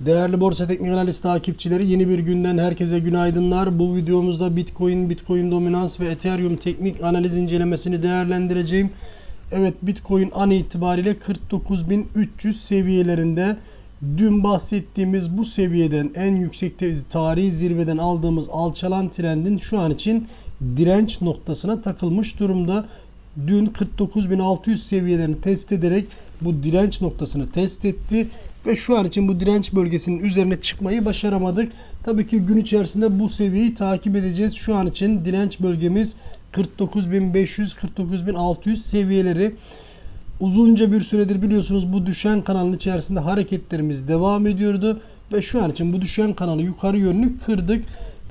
Değerli Borsa Teknik Analiz takipçileri yeni bir günden herkese günaydınlar. Bu videomuzda Bitcoin, Bitcoin dominans ve Ethereum teknik analiz incelemesini değerlendireceğim. Evet Bitcoin an itibariyle 49.300 seviyelerinde. Dün bahsettiğimiz bu seviyeden en yüksek te- tarihi zirveden aldığımız alçalan trendin şu an için direnç noktasına takılmış durumda. Dün 49.600 seviyelerini test ederek bu direnç noktasını test etti ve şu an için bu direnç bölgesinin üzerine çıkmayı başaramadık. Tabii ki gün içerisinde bu seviyeyi takip edeceğiz. Şu an için direnç bölgemiz 49.500-49.600 seviyeleri. Uzunca bir süredir biliyorsunuz bu düşen kanalın içerisinde hareketlerimiz devam ediyordu ve şu an için bu düşen kanalı yukarı yönlü kırdık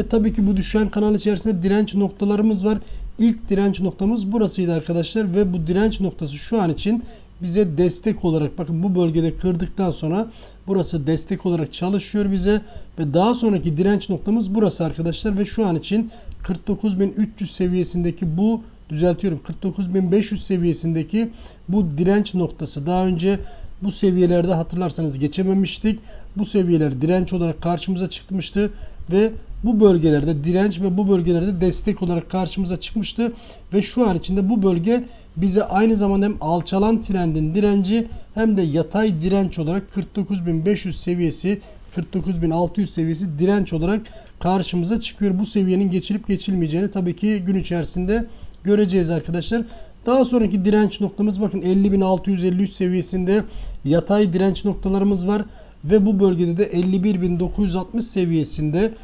ve tabii ki bu düşen kanal içerisinde direnç noktalarımız var. İlk direnç noktamız burasıydı arkadaşlar ve bu direnç noktası şu an için bize destek olarak bakın bu bölgede kırdıktan sonra burası destek olarak çalışıyor bize ve daha sonraki direnç noktamız burası arkadaşlar ve şu an için 49.300 seviyesindeki bu düzeltiyorum 49.500 seviyesindeki bu direnç noktası daha önce bu seviyelerde hatırlarsanız geçememiştik. Bu seviyeler direnç olarak karşımıza çıkmıştı ve bu bölgelerde direnç ve bu bölgelerde destek olarak karşımıza çıkmıştı ve şu an içinde bu bölge bize aynı zamanda hem alçalan trendin direnci hem de yatay direnç olarak 49.500 seviyesi 49.600 seviyesi direnç olarak karşımıza çıkıyor. Bu seviyenin geçilip geçilmeyeceğini tabii ki gün içerisinde göreceğiz arkadaşlar. Daha sonraki direnç noktamız bakın 50.653 seviyesinde yatay direnç noktalarımız var ve bu bölgede de 51.960 seviyesinde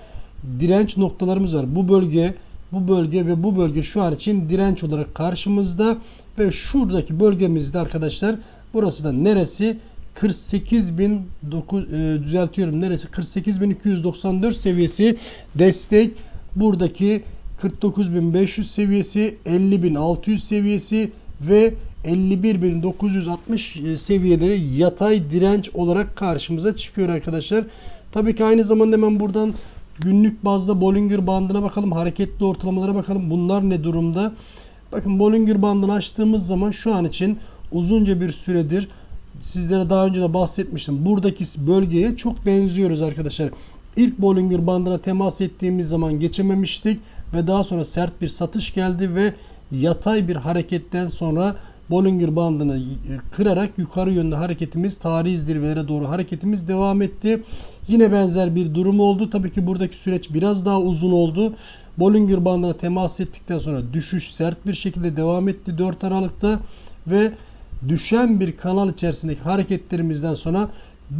direnç noktalarımız var. Bu bölge, bu bölge ve bu bölge şu an için direnç olarak karşımızda ve şuradaki bölgemizde arkadaşlar burası da neresi? 48.009 e, düzeltiyorum neresi 48.294 seviyesi destek buradaki 49.500 seviyesi 50.600 seviyesi ve 51.960 seviyeleri yatay direnç olarak karşımıza çıkıyor arkadaşlar. Tabii ki aynı zamanda hemen buradan günlük bazda Bollinger bandına bakalım. Hareketli ortalamalara bakalım. Bunlar ne durumda? Bakın Bollinger bandını açtığımız zaman şu an için uzunca bir süredir sizlere daha önce de bahsetmiştim. Buradaki bölgeye çok benziyoruz arkadaşlar. İlk Bollinger bandına temas ettiğimiz zaman geçememiştik ve daha sonra sert bir satış geldi ve yatay bir hareketten sonra Bollinger bandını kırarak yukarı yönde hareketimiz tarihi zirvelere doğru hareketimiz devam etti. Yine benzer bir durum oldu. Tabii ki buradaki süreç biraz daha uzun oldu. Bollinger bandına temas ettikten sonra düşüş sert bir şekilde devam etti 4 Aralık'ta ve düşen bir kanal içerisindeki hareketlerimizden sonra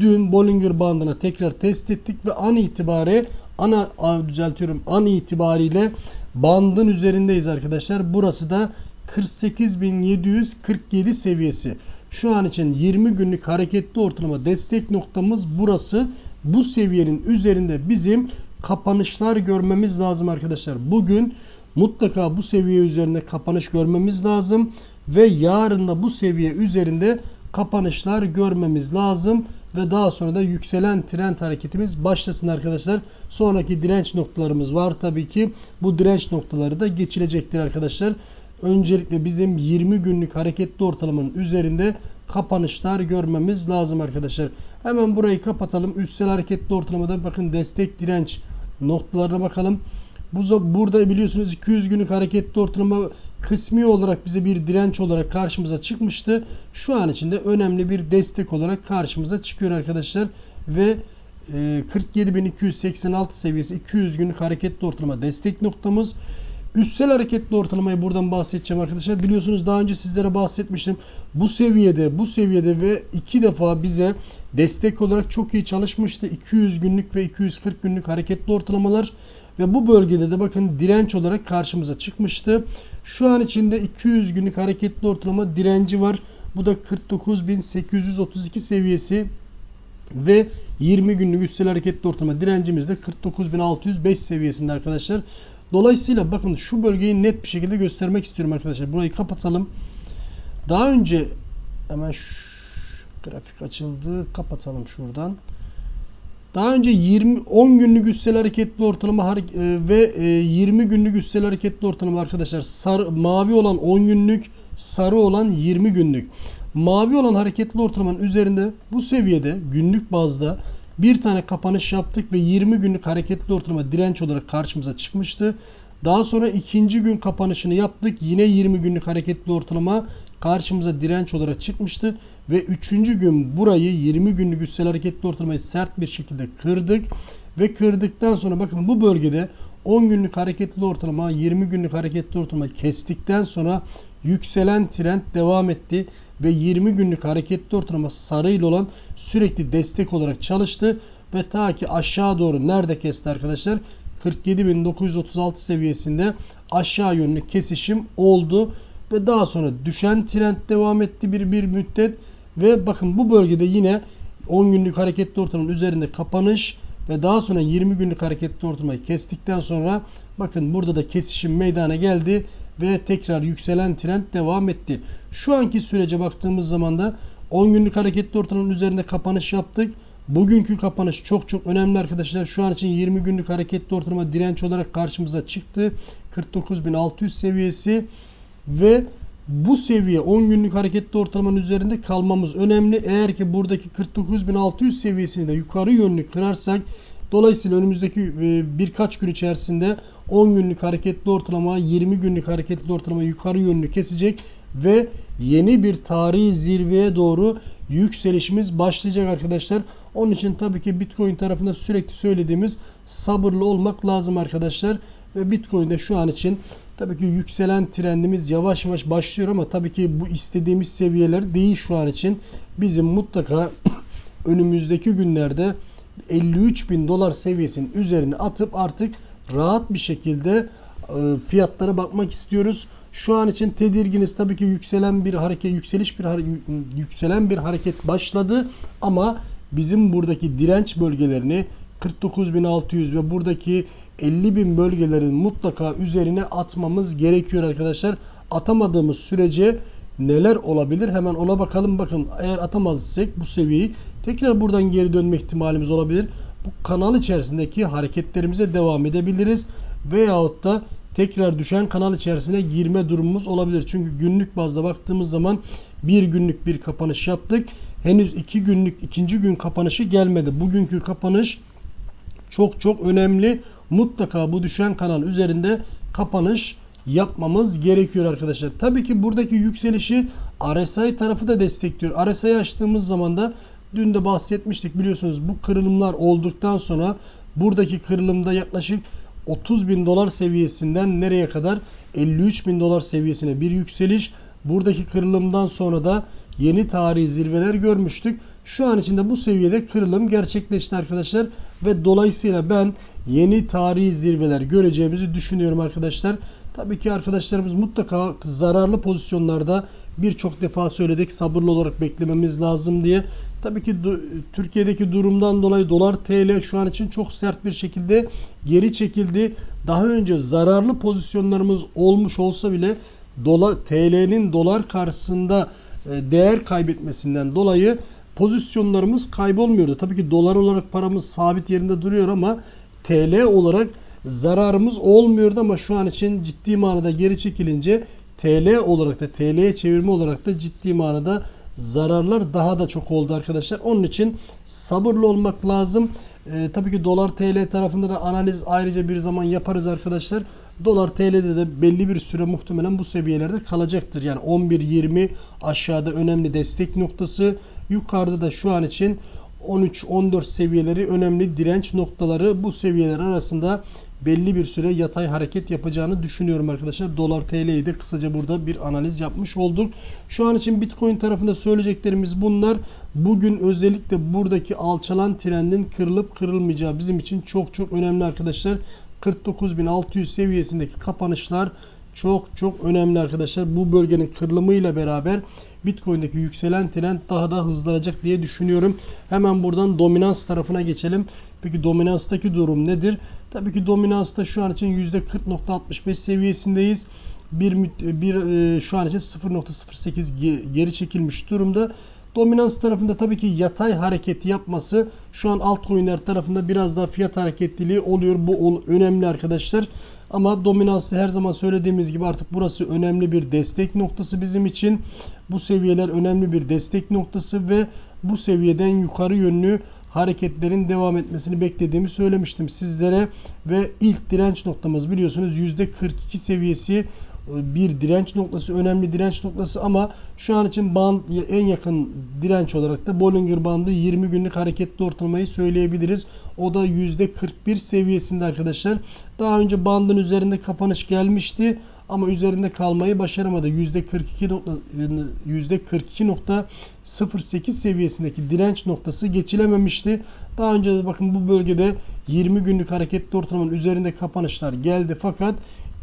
dün Bollinger bandına tekrar test ettik ve an itibariyle ana düzeltiyorum an itibariyle bandın üzerindeyiz arkadaşlar. Burası da 48.747 seviyesi. Şu an için 20 günlük hareketli ortalama destek noktamız burası. Bu seviyenin üzerinde bizim kapanışlar görmemiz lazım arkadaşlar. Bugün mutlaka bu seviye üzerinde kapanış görmemiz lazım ve yarın da bu seviye üzerinde kapanışlar görmemiz lazım ve daha sonra da yükselen trend hareketimiz başlasın arkadaşlar. Sonraki direnç noktalarımız var tabii ki. Bu direnç noktaları da geçilecektir arkadaşlar. Öncelikle bizim 20 günlük hareketli ortalamanın üzerinde kapanışlar görmemiz lazım arkadaşlar. Hemen burayı kapatalım. Üstsel hareketli ortalamada bakın destek direnç noktalarına bakalım. Bu burada biliyorsunuz 200 günlük hareketli ortalama kısmi olarak bize bir direnç olarak karşımıza çıkmıştı. Şu an içinde önemli bir destek olarak karşımıza çıkıyor arkadaşlar ve 47.286 seviyesi 200 günlük hareketli ortalama destek noktamız. Üstsel hareketli ortalamayı buradan bahsedeceğim arkadaşlar. Biliyorsunuz daha önce sizlere bahsetmiştim. Bu seviyede, bu seviyede ve iki defa bize destek olarak çok iyi çalışmıştı. 200 günlük ve 240 günlük hareketli ortalamalar ve bu bölgede de bakın direnç olarak karşımıza çıkmıştı. Şu an içinde 200 günlük hareketli ortalama direnci var. Bu da 49.832 seviyesi ve 20 günlük üstel hareketli ortalama direncimiz de 49.605 seviyesinde arkadaşlar. Dolayısıyla bakın şu bölgeyi net bir şekilde göstermek istiyorum arkadaşlar. Burayı kapatalım. Daha önce hemen şu grafik açıldı. Kapatalım şuradan. Daha önce 20 10 günlük üstel hareketli ortalama ve 20 günlük üstel hareketli ortalama arkadaşlar sarı mavi olan 10 günlük, sarı olan 20 günlük. Mavi olan hareketli ortalamanın üzerinde bu seviyede günlük bazda bir tane kapanış yaptık ve 20 günlük hareketli ortalama direnç olarak karşımıza çıkmıştı. Daha sonra ikinci gün kapanışını yaptık. Yine 20 günlük hareketli ortalama karşımıza direnç olarak çıkmıştı. Ve üçüncü gün burayı 20 günlük üstel hareketli ortalamayı sert bir şekilde kırdık. Ve kırdıktan sonra bakın bu bölgede 10 günlük hareketli ortalama 20 günlük hareketli ortalama kestikten sonra yükselen trend devam etti ve 20 günlük hareketli ortalama sarı ile olan sürekli destek olarak çalıştı ve ta ki aşağı doğru nerede kesti arkadaşlar? 47.936 seviyesinde aşağı yönlü kesişim oldu ve daha sonra düşen trend devam etti bir bir müddet ve bakın bu bölgede yine 10 günlük hareketli ortalamanın üzerinde kapanış ve daha sonra 20 günlük hareketli ortalamayı kestikten sonra bakın burada da kesişim meydana geldi ve tekrar yükselen trend devam etti. Şu anki sürece baktığımız zaman da 10 günlük hareketli ortalamanın üzerinde kapanış yaptık. Bugünkü kapanış çok çok önemli arkadaşlar. Şu an için 20 günlük hareketli ortalama direnç olarak karşımıza çıktı. 49.600 seviyesi ve bu seviye 10 günlük hareketli ortalamanın üzerinde kalmamız önemli. Eğer ki buradaki 49.600 seviyesini de yukarı yönlü kırarsak dolayısıyla önümüzdeki e, birkaç gün içerisinde 10 günlük hareketli ortalama 20 günlük hareketli ortalama yukarı yönlü kesecek ve yeni bir tarihi zirveye doğru yükselişimiz başlayacak arkadaşlar. Onun için tabii ki Bitcoin tarafında sürekli söylediğimiz sabırlı olmak lazım arkadaşlar. Ve Bitcoin'de şu an için tabii ki yükselen trendimiz yavaş yavaş başlıyor ama tabii ki bu istediğimiz seviyeler değil şu an için. Bizim mutlaka önümüzdeki günlerde 53 bin dolar seviyesinin üzerine atıp artık rahat bir şekilde e, fiyatlara bakmak istiyoruz. Şu an için tedirginiz tabii ki yükselen bir hareket, yükseliş bir yükselen bir hareket başladı ama bizim buradaki direnç bölgelerini 49.600 ve buradaki 50.000 bölgelerin mutlaka üzerine atmamız gerekiyor arkadaşlar. Atamadığımız sürece neler olabilir? Hemen ona bakalım. Bakın eğer atamazsak bu seviyeyi tekrar buradan geri dönme ihtimalimiz olabilir. Bu kanal içerisindeki hareketlerimize devam edebiliriz. Veyahut da tekrar düşen kanal içerisine girme durumumuz olabilir. Çünkü günlük bazda baktığımız zaman bir günlük bir kapanış yaptık. Henüz iki günlük ikinci gün kapanışı gelmedi. Bugünkü kapanış çok çok önemli. Mutlaka bu düşen kanal üzerinde kapanış yapmamız gerekiyor arkadaşlar. Tabii ki buradaki yükselişi RSI tarafı da destekliyor. RSI açtığımız zaman da dün de bahsetmiştik biliyorsunuz bu kırılımlar olduktan sonra buradaki kırılımda yaklaşık 30 bin dolar seviyesinden nereye kadar 53 bin dolar seviyesine bir yükseliş. Buradaki kırılımdan sonra da yeni tarihi zirveler görmüştük. Şu an içinde bu seviyede kırılım gerçekleşti arkadaşlar ve dolayısıyla ben yeni tarihi zirveler göreceğimizi düşünüyorum arkadaşlar. Tabii ki arkadaşlarımız mutlaka zararlı pozisyonlarda birçok defa söyledik sabırlı olarak beklememiz lazım diye. Tabii ki Türkiye'deki durumdan dolayı dolar TL şu an için çok sert bir şekilde geri çekildi. Daha önce zararlı pozisyonlarımız olmuş olsa bile dolar TL'nin dolar karşısında değer kaybetmesinden dolayı pozisyonlarımız kaybolmuyordu. Tabii ki dolar olarak paramız sabit yerinde duruyor ama TL olarak zararımız olmuyordu ama şu an için ciddi manada geri çekilince TL olarak da TL'ye çevirme olarak da ciddi manada zararlar daha da çok oldu arkadaşlar. Onun için sabırlı olmak lazım. Ee, tabii ki dolar TL tarafında da analiz ayrıca bir zaman yaparız arkadaşlar. Dolar TL'de de belli bir süre muhtemelen bu seviyelerde kalacaktır. Yani 11-20 aşağıda önemli destek noktası. Yukarıda da şu an için 13-14 seviyeleri önemli direnç noktaları bu seviyeler arasında belli bir süre yatay hareket yapacağını düşünüyorum arkadaşlar. Dolar TL'yi de kısaca burada bir analiz yapmış olduk. Şu an için Bitcoin tarafında söyleyeceklerimiz bunlar. Bugün özellikle buradaki alçalan trendin kırılıp kırılmayacağı bizim için çok çok önemli arkadaşlar. 49.600 seviyesindeki kapanışlar çok çok önemli arkadaşlar. Bu bölgenin kırılımıyla beraber Bitcoin'deki yükselen trend daha da hızlanacak diye düşünüyorum. Hemen buradan dominans tarafına geçelim. Peki dominanstaki durum nedir? Tabii ki dominansta şu an için %40.65 seviyesindeyiz. Bir, bir e, şu an için 0.08 geri çekilmiş durumda. Dominans tarafında tabii ki yatay hareketi yapması şu an altcoin'ler tarafında biraz daha fiyat hareketliliği oluyor. Bu önemli arkadaşlar. Ama dominansı her zaman söylediğimiz gibi artık burası önemli bir destek noktası bizim için. Bu seviyeler önemli bir destek noktası ve bu seviyeden yukarı yönlü hareketlerin devam etmesini beklediğimi söylemiştim sizlere ve ilk direnç noktamız biliyorsunuz %42 seviyesi bir direnç noktası önemli direnç noktası ama şu an için band en yakın direnç olarak da Bollinger bandı 20 günlük hareketli ortalamayı söyleyebiliriz. O da %41 seviyesinde arkadaşlar. Daha önce bandın üzerinde kapanış gelmişti ama üzerinde kalmayı başaramadı. %42 nokta, %42.08 seviyesindeki direnç noktası geçilememişti. Daha önce bakın bu bölgede 20 günlük hareketli ortalamanın üzerinde kapanışlar geldi fakat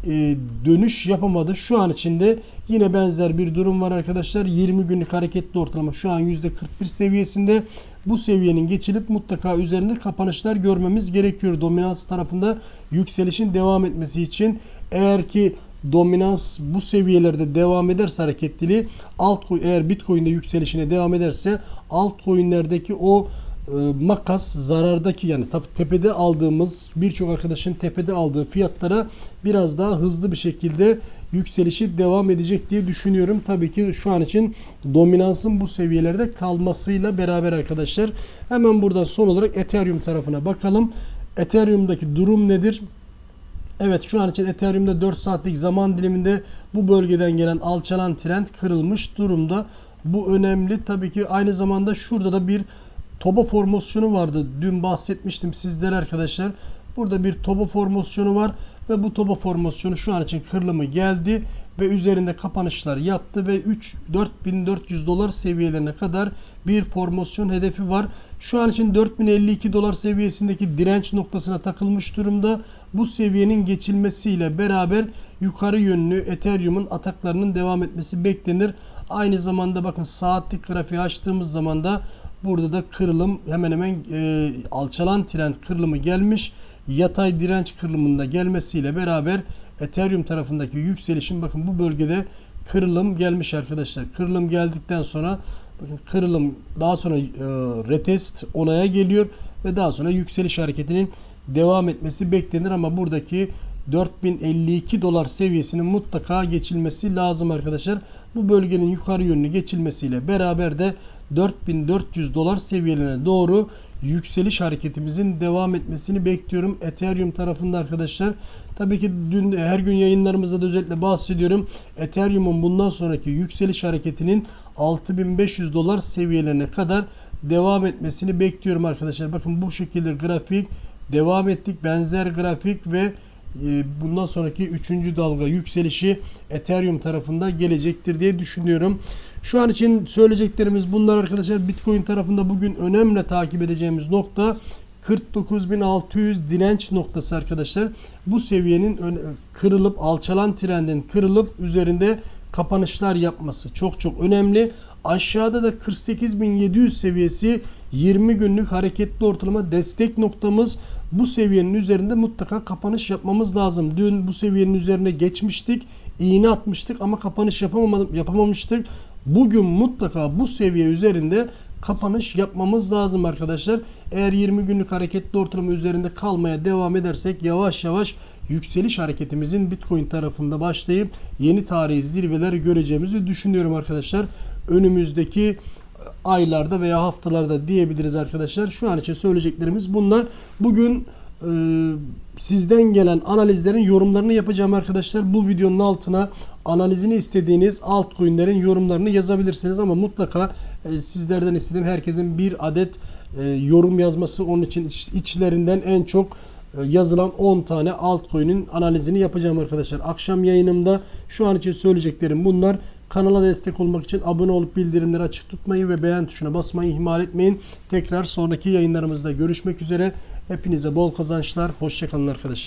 e, dönüş yapamadı. Şu an içinde yine benzer bir durum var arkadaşlar. 20 günlük hareketli ortalama şu an %41 seviyesinde. Bu seviyenin geçilip mutlaka üzerinde kapanışlar görmemiz gerekiyor. Dominans tarafında yükselişin devam etmesi için eğer ki dominans bu seviyelerde devam ederse hareketliliği altcoin eğer Bitcoin'de yükselişine devam ederse altcoin'lerdeki o makas zarardaki yani tepede aldığımız birçok arkadaşın tepede aldığı fiyatlara biraz daha hızlı bir şekilde yükselişi devam edecek diye düşünüyorum. Tabii ki şu an için dominansın bu seviyelerde kalmasıyla beraber arkadaşlar. Hemen buradan son olarak Ethereum tarafına bakalım. Ethereum'daki durum nedir? Evet şu an için Ethereum'da 4 saatlik zaman diliminde bu bölgeden gelen alçalan trend kırılmış durumda. Bu önemli. Tabii ki aynı zamanda şurada da bir toba formasyonu vardı. Dün bahsetmiştim sizlere arkadaşlar. Burada bir toba formasyonu var ve bu toba formasyonu şu an için kırılımı geldi ve üzerinde kapanışlar yaptı ve 3 4400 dolar seviyelerine kadar bir formasyon hedefi var. Şu an için 4052 dolar seviyesindeki direnç noktasına takılmış durumda. Bu seviyenin geçilmesiyle beraber yukarı yönlü Ethereum'un ataklarının devam etmesi beklenir. Aynı zamanda bakın saatlik grafiği açtığımız zaman da Burada da kırılım hemen hemen e, alçalan trend kırılımı gelmiş. Yatay direnç kırılımında gelmesiyle beraber Ethereum tarafındaki yükselişin bakın bu bölgede kırılım gelmiş arkadaşlar. Kırılım geldikten sonra bakın kırılım daha sonra e, retest onaya geliyor ve daha sonra yükseliş hareketinin devam etmesi beklenir ama buradaki 4052 dolar seviyesinin mutlaka geçilmesi lazım arkadaşlar. Bu bölgenin yukarı yönlü geçilmesiyle beraber de 4400 dolar seviyelerine doğru yükseliş hareketimizin devam etmesini bekliyorum. Ethereum tarafında arkadaşlar. Tabii ki dün her gün yayınlarımızda da özellikle bahsediyorum. Ethereum'un bundan sonraki yükseliş hareketinin 6500 dolar seviyelerine kadar devam etmesini bekliyorum arkadaşlar. Bakın bu şekilde grafik devam ettik. Benzer grafik ve e, bundan sonraki 3. dalga yükselişi Ethereum tarafında gelecektir diye düşünüyorum. Şu an için söyleyeceklerimiz bunlar arkadaşlar. Bitcoin tarafında bugün önemli takip edeceğimiz nokta 49.600 direnç noktası arkadaşlar. Bu seviyenin kırılıp alçalan trendin kırılıp üzerinde kapanışlar yapması çok çok önemli. Aşağıda da 48.700 seviyesi 20 günlük hareketli ortalama destek noktamız. Bu seviyenin üzerinde mutlaka kapanış yapmamız lazım. Dün bu seviyenin üzerine geçmiştik. iğne atmıştık ama kapanış yapamadım, yapamamıştık. Bugün mutlaka bu seviye üzerinde kapanış yapmamız lazım arkadaşlar. Eğer 20 günlük hareketli ortalama üzerinde kalmaya devam edersek yavaş yavaş yükseliş hareketimizin Bitcoin tarafında başlayıp yeni tarihi zirveler göreceğimizi düşünüyorum arkadaşlar. Önümüzdeki aylarda veya haftalarda diyebiliriz arkadaşlar. Şu an için söyleyeceklerimiz bunlar. Bugün e, sizden gelen analizlerin yorumlarını yapacağım arkadaşlar. Bu videonun altına analizini istediğiniz altcoin'lerin yorumlarını yazabilirsiniz ama mutlaka e, sizlerden istediğim herkesin bir adet e, yorum yazması onun için iç, içlerinden en çok e, yazılan 10 tane altcoin'in analizini yapacağım arkadaşlar. Akşam yayınımda şu an için söyleyeceklerim bunlar. Kanala destek olmak için abone olup bildirimleri açık tutmayı ve beğen tuşuna basmayı ihmal etmeyin. Tekrar sonraki yayınlarımızda görüşmek üzere. Hepinize bol kazançlar. Hoşçakalın arkadaşlar.